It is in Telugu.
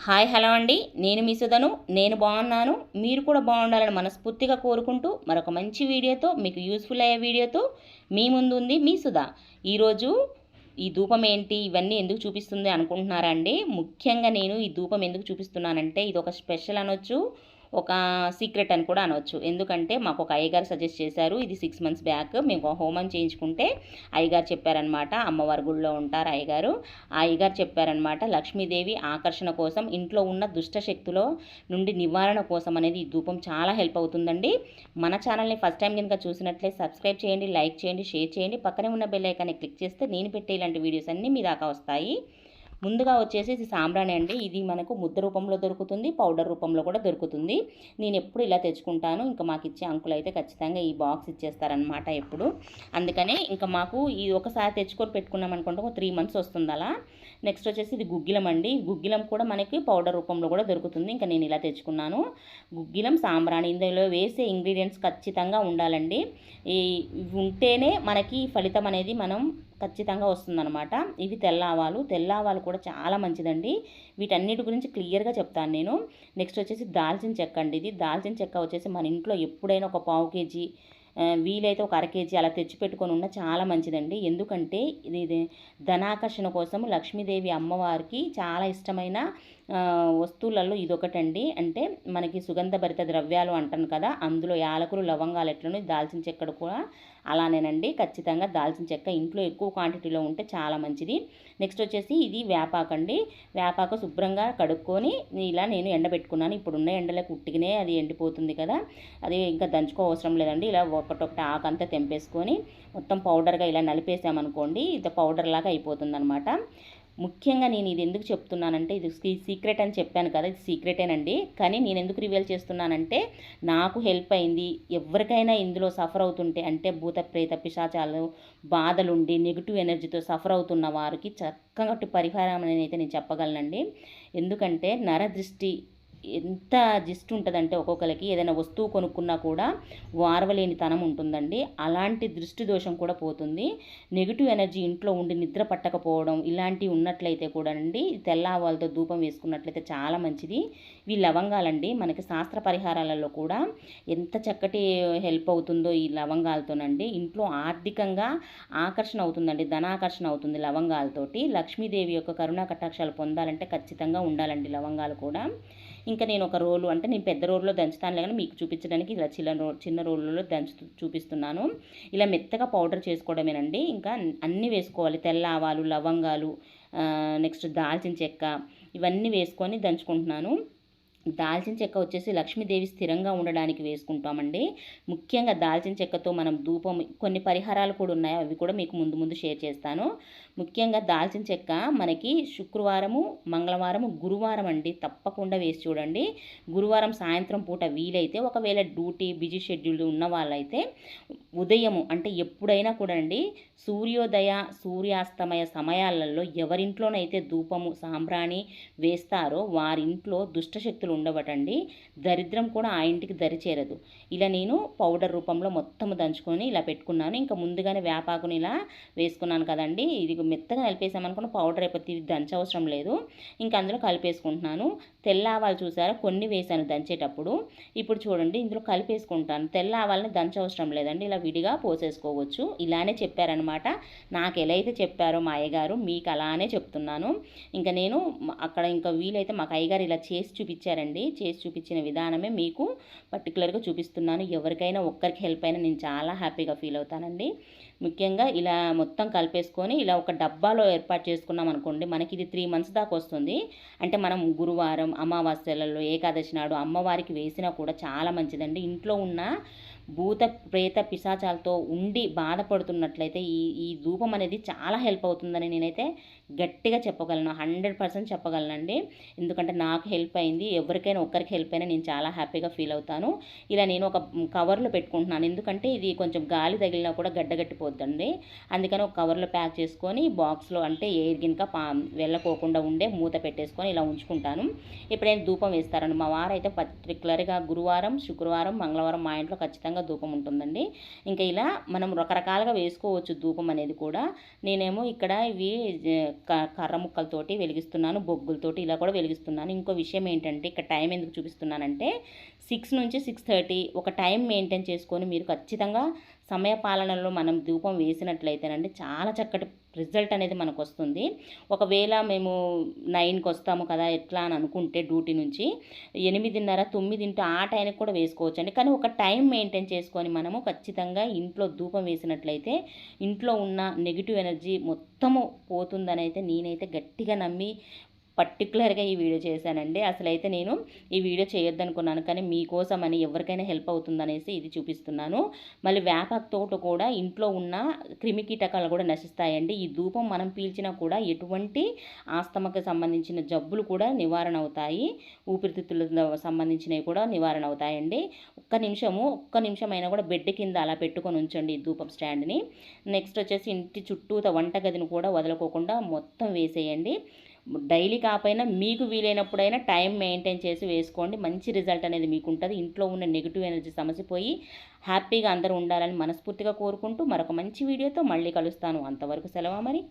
హాయ్ హలో అండి. నేను మీ సుధను. నేను బాగున్నాను. మీరు కూడా బాగుండాలని మనస్ఫూర్తిగా కోరుకుంటూ మరొక మంచి వీడియోతో మీకు యూస్ఫుల్ అయ్యే వీడియోతో మీ ముందు ఉంది మీ సుధా. ఈరోజు ఈ ధూపం ఏంటి? ఇవన్నీ ఎందుకు చూపిస్తుంది అనుకుంటున్నారా అండి? ముఖ్యంగా నేను ఈ ధూపం ఎందుకు చూపిస్తున్నానంటే ఇది ఒక స్పెషల్ అనొచ్చు. ఒక సీక్రెట్ అని కూడా అనవచ్చు ఎందుకంటే మాకు ఒక అయ్యగారు సజెస్ట్ చేశారు ఇది సిక్స్ మంత్స్ బ్యాక్ మేము ఒక హోమం చేయించుకుంటే అయ్యగారు చెప్పారనమాట అమ్మవారి గుళ్ళో ఉంటారు అయ్యగారు. ఆ అయ్యగారు చెప్పారనమాట లక్ష్మీదేవి ఆకర్షణ కోసం ఇంట్లో ఉన్న దుష్ట శక్తుల నుండి నివారణ కోసం అనేది ఈ ధూపం చాలా హెల్ప్ అవుతుందండి. మన ఛానల్ని ఫస్ట్ టైం కనుక చూసినట్లే సబ్స్క్రైబ్ చేయండి లైక్ చేయండి షేర్ చేయండి. పక్కనే ఉన్న బెల్ ఐకాన్ని క్లిక్ చేస్తే నేను పెట్టే ఇలాంటి వీడియోస్ అన్నీ మీ దాకా వస్తాయి. ముందుగా వచ్చేసి ఇది సాంబ్రాణి అండి. ఇది మనకు ముద్ద రూపంలో దొరుకుతుంది పౌడర్ రూపంలో కూడా దొరుకుతుంది. నేను ఎప్పుడు ఇలా తెచ్చుకుంటాను ఇంకా మాకు ఇచ్చే అంకులు అయితే ఖచ్చితంగా ఈ బాక్స్ ఇచ్చేస్తారనమాట ఎప్పుడు. అందుకనే ఇంకా మాకు ఈ ఒకసారి తెచ్చుకొని పెట్టుకున్నాం అనుకుంటే ఒక త్రీ మంత్స్ వస్తుంది అలా. నెక్స్ట్ వచ్చేసి ఇది గుగ్గిలం అండి. గుగ్గిలం కూడా మనకి పౌడర్ రూపంలో కూడా దొరుకుతుంది ఇంకా నేను ఇలా తెచ్చుకున్నాను. గుగ్గిలం సాంబ్రాణి ఇందులో వేసే ఇంగ్రీడియంట్స్ ఖచ్చితంగా ఉండాలండి. ఈ ఉంటేనే మనకి ఫలితం అనేది మనం ఖచ్చితంగా వస్తుందన్నమాట. ఇవి తెల్ల ఆవాలు తెల్ల ఆవాలు కూడా చాలా మంచిదండి. వీటన్నిటి గురించి క్లియర్గా చెప్తాను నేను. నెక్స్ట్ వచ్చేసి దాల్చిన చెక్క అండి ఇది. దాల్చిన చెక్క వచ్చేసి మన ఇంట్లో ఎప్పుడైనా ఒక పావు కేజీ వీలైతే ఒక అర కేజీ అలా తెచ్చిపెట్టుకొని ఉన్న చాలా మంచిదండి. ఎందుకంటే ఇది ధనాకర్షణ కోసం లక్ష్మీదేవి అమ్మవారికి చాలా ఇష్టమైన వస్తువులలో ఇదొకటండి. అంటే మనకి సుగంధభరిత ద్రవ్యాలు అంటాను కదా అందులో యాలకులు లవంగాలు ఎట్లను దాల్చిన చెక్కడు కూడా అలానేనండి. ఖచ్చితంగా దాల్చిన చెక్క ఇంట్లో ఎక్కువ క్వాంటిటీలో ఉంటే చాలా మంచిది. నెక్స్ట్ వచ్చేసి ఇది వేపాకండి వేపాకు శుభ్రంగా కడుక్కొని ఇలా నేను ఎండబెట్టుకున్నాను. ఇప్పుడున్న ఎండలకు ఉట్టిగానే అది ఎండిపోతుంది కదా అది ఇంకా దంచుకో అవసరం లేదండి. ఇలా ఒకటొకటి ఆకంతా తెంపేసుకొని మొత్తం పౌడర్గా ఇలా నలిపేసామనుకోండి ఇది పౌడర్ లాగా అయిపోతుంది అనమాట ముఖ్యంగా నేను ఇది ఎందుకు చెప్తున్నానంటే ఇది సీక్రెట్ అని చెప్పాను కదా ఇది సీక్రెటేనండి. కానీ నేను ఎందుకు రివీల్ చేస్తున్నానంటే నాకు హెల్ప్ అయింది. ఎవరికైనా ఇందులో సఫర్ అవుతుంటే అంటే భూత ప్రేత పిశాచాలు బాధలుండి నెగిటివ్ ఎనర్జీతో సఫర్ అవుతున్న వారికి చక్కటి పరిహారం అనేది అయితే నేను చెప్పగలనండి. ఎందుకంటే నరదృష్టి ఎంత జిస్ట్ ఉంటుందంటే ఒక్కొక్కరికి ఏదైనా వస్తువు కొనుక్కున్నా కూడా వారవలేని తనం ఉంటుందండి. అలాంటి దృష్టి దోషం కూడా పోతుంది. నెగిటివ్ ఎనర్జీ ఇంట్లో ఉండి నిద్ర పట్టకపోవడం ఇలాంటివి ఉన్నట్లయితే కూడా అండి తెల్ల ఆవాలతో ధూపం వేసుకున్నట్లయితే చాలా మంచిది. ఇవి లవంగాలండి మనకి శాస్త్ర పరిహారాలలో కూడా ఎంత చక్కటి హెల్ప్ అవుతుందో ఈ లవంగాలతోనండి. ఇంట్లో ఆర్థికంగా ఆకర్షణ అవుతుందండి ధనాకర్షణ అవుతుంది లవంగాలతోటి. లక్ష్మీదేవి యొక్క కరుణా కటాక్షాలు పొందాలంటే ఖచ్చితంగా ఉండాలండి లవంగాలు కూడా. ఇంకా నేను ఒక రోలు అంటే నేను పెద్ద రోల్లో దంచుతాను కానీ మీకు చూపించడానికి ఇలా చిన్న రో చిన్న రోల్లో దంచు చూపిస్తున్నాను. ఇలా మెత్తగా పౌడర్ చేసుకోవడమేనండి. ఇంకా అన్నీ వేసుకోవాలి. తెల్ల ఆవాలు లవంగాలు నెక్స్ట్ దాల్చిన చెక్క ఇవన్నీ వేసుకొని దంచుకుంటున్నాను. దాల్చిన చెక్క వచ్చేసి లక్ష్మీదేవి స్థిరంగా ఉండడానికి వేసుకుంటామండి. ముఖ్యంగా దాల్చిన చెక్కతో మనం ధూపం కొన్ని పరిహారాలు కూడా ఉన్నాయి. అవి కూడా మీకు ముందు ముందు షేర్ చేస్తాను. ముఖ్యంగా దాల్చిన చెక్క మనకి శుక్రవారము మంగళవారము గురువారం అండి. తప్పకుండా వేసి చూడండి. గురువారం సాయంత్రం పూట వీలైతే ఒకవేళ డ్యూటీ బిజీ షెడ్యూల్ ఉన్న వాళ్ళైతే ఉదయము అంటే ఎప్పుడైనా కూడా అండి సూర్యోదయ సూర్యాస్తమయ సమయాలలో ఎవరింట్లోనైతే ధూపము సాంబ్రాణి వేస్తారో వారింట్లో దుష్టశక్తులు ఉండవటండి. దరిద్రం కూడా ఆ ఇంటికి దరిచేరదు. ఇలా నేను పౌడర్ రూపంలో మొత్తం దంచుకొని ఇలా పెట్టుకున్నాను. ఇంకా ముందుగానే వేపాకుని ఇలా వేసుకున్నాను కదండి. ఇది మెత్తగా కలిపేసామనుకున్న పౌడర్ అయిపోతే ఇది దంచవసరం లేదు. ఇంకా అందులో కలిపేసుకుంటున్నాను. తెల్ల ఆవాలు చూసారా? కొన్ని వేసాను దంచేటప్పుడు. ఇప్పుడు చూడండి ఇందులో కలిపేసుకుంటాను. తెల్ల ఆవాలని దంచవసరం లేదండి. ఇలా విడిగా పోసేసుకోవచ్చు. ఇలానే చెప్పారనమాట. నాకు ఎలా అయితే చెప్పారో మా అయ్యగారు మీకు అలానే చెప్తున్నాను. ఇంకా నేను అక్కడ ఇంకా వీలైతే మాకు అయ్యగారు ఇలా చేసి చూపించారండి. చేసి చూపించిన విధానమే మీకు పర్టికులర్గా చూపిస్తున్నాను. ఎవరికైనా ఒక్కరికి హెల్ప్ అయినా నేను చాలా హ్యాపీగా ఫీల్ అవుతానండి. ముఖ్యంగా ఇలా మొత్తం కలిపేసుకొని ఇలా ఒక డబ్బాలో ఏర్పాటు చేసుకున్నాం అనుకోండి మనకి ఇది త్రీ మంత్స్ దాకా వస్తుంది. అంటే మనం గురువారం అమావాస్యలలో ఏకాదశి నాడు అమ్మవారికి వేసినా కూడా చాలా మంచిదండి. ఇంట్లో ఉన్న భూత ప్రేత పిశాచాలతో ఉండి బాధపడుతున్నట్లయితే ఈ ఈ ధూపం అనేది చాలా హెల్ప్ అవుతుందని నేనైతే గట్టిగా చెప్పగలను హండ్రెడ్ పర్సెంట్ చెప్పగలనండి. ఎందుకంటే నాకు హెల్ప్ అయింది ఎవరికైనా ఒక్కరికి హెల్ప్ అయినా నేను చాలా హ్యాపీగా ఫీల్ అవుతాను. ఇలా నేను ఒక కవర్లో పెట్టుకుంటున్నాను. ఎందుకంటే ఇది కొంచెం గాలి తగిలినా కూడా గడ్డగట్టిపోద్దండి అందుకని ఒక కవర్లో ప్యాక్ చేసుకొని బాక్స్లో అంటే ఎయిర్ గినక పా వెళ్ళకోకుండా ఉండే మూత పెట్టేసుకొని ఇలా ఉంచుకుంటాను. ఎప్పుడైనా ధూపం వేస్తారని మా వారైతే పర్టికులర్గా గురువారం శుక్రవారం మంగళవారం మా ఇంట్లో ఖచ్చితంగా ధూపం ఉంటుందండి. ఇంకా ఇలా మనం రకరకాలుగా వేసుకోవచ్చు ధూపం అనేది కూడా. నేనేమో ఇక్కడ ఇవి కర్ర ముక్కలతోటి వెలిగిస్తున్నాను బొగ్గులతోటి ఇలా కూడా వెలిగిస్తున్నాను. ఇంకో విషయం ఏంటంటే ఇక్కడ టైం ఎందుకు చూపిస్తున్నానంటే సిక్స్ నుంచి సిక్స్ థర్టీ ఒక టైం మెయింటైన్ చేసుకొని మీరు ఖచ్చితంగా సమయపాలనలో మనం ధూపం వేసినట్లయితేనండి చాలా చక్కటి రిజల్ట్ అనేది మనకు వస్తుంది ఒకవేళ మేము నైన్కి వస్తాము కదా ఎట్లా అని అనుకుంటే డ్యూటీ నుంచి ఎనిమిదిన్నర తొమ్మిదింటి ఆ టైంకి కూడా వేసుకోవచ్చు అండి కానీ ఒక టైం మెయింటైన్ చేసుకొని మనము ఖచ్చితంగా ఇంట్లో ధూపం వేసినట్లయితే ఇంట్లో ఉన్న నెగిటివ్ ఎనర్జీ మొత్తము పోతుందని అయితే నేనైతే గట్టిగా నమ్మి పర్టికులర్గా ఈ వీడియో చేశానండి. అసలైతే నేను ఈ వీడియో చేయొద్దనుకున్నాను. కానీ మీకోసం అని ఎవరికైనా హెల్ప్ అవుతుందనేసి ఇది చూపిస్తున్నాను. మళ్ళీ వేపాకు తోట కూడా ఇంట్లో ఉన్న క్రిమి కీటకాలు కూడా నశిస్తాయండి. ఈ ధూపం మనం పీల్చినా కూడా ఎటువంటి ఆస్తమకు సంబంధించిన జబ్బులు కూడా నివారణ అవుతాయి ఊపిరితిత్తుల సంబంధించినవి కూడా నివారణ అవుతాయండి ఒక్క నిమిషము ఒక్క నిమిషం అయినా కూడా బెడ్ కింద అలా పెట్టుకొని ఉంచండి ఈ ధూపం స్టాండ్ని. నెక్స్ట్ వచ్చేసి ఇంటి చుట్టూత వంటగదిని కూడా వదలకోకుండా మొత్తం వేసేయండి. డైలీ కాకపోయినా మీకు వీలైనప్పుడైనా టైం మెయింటైన్ చేసి వేసుకోండి. మంచి రిజల్ట్ అనేది మీకు ఉంటుంది ఇంట్లో ఉన్న నెగిటివ్ ఎనర్జీ సమస్య పోయి హ్యాపీగా అందరూ ఉండాలని మనస్ఫూర్తిగా కోరుకుంటూ మరొక మంచి వీడియోతో మళ్ళీ కలుస్తాను. అంతవరకు సెలవు మరి